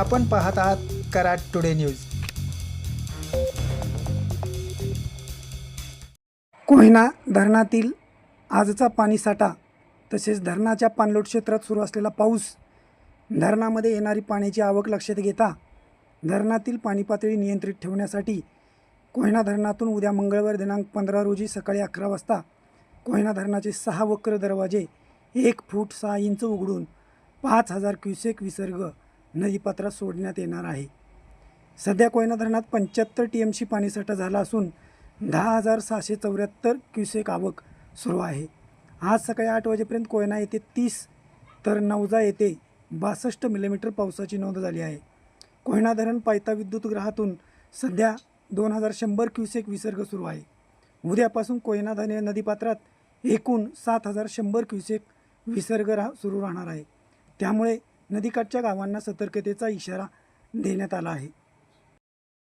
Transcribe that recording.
आपण पाहत आहात कराड टुडे न्यूज. कोयना धरणातील आजचा पाणीसाठा तसेच धरणाच्या पाणलोट क्षेत्रात सुरू असलेला पाऊस धरणामध्ये येणारी पाण्याची आवक लक्षात घेता धरणातील पाणी पातळी नियंत्रित ठेवण्यासाठी कोयना धरणातून उद्या मंगळवार दिनांक पंधरा रोजी सकाळी अकरा वाजता कोयना धरणाचे सहा वक्र दरवाजे एक फूट सहा इंच उघडून पाच हजार क्युसेक विसर्ग नदीपात्रात सोडण्यात येणार आहे. सध्या कोयना धरणात पंच्याहत्तर टी एम सी पाणीसाठा झाला असून दहा हजार सहाशे चौऱ्याहत्तर क्युसेक आवक सुरू आहे. आज सकाळी आठ वाजेपर्यंत कोयना येथे तीस तर नवजा येथे बासष्ट मिलीमीटर पावसाची नोंद झाली आहे. कोयना धरण पायता विद्युतगृहातून सध्या दोन हजार शंभर क्युसेक विसर्ग सुरू आहे. उद्यापासून कोयना धने नदीपात्रात एकूण सात हजार शंभर क्युसेक विसर्ग राह सुरू राहणार आहे. त्यामुळे नदीकाठच्या गावांना सतर्कतेचा इशारा देण्यात आला आहे.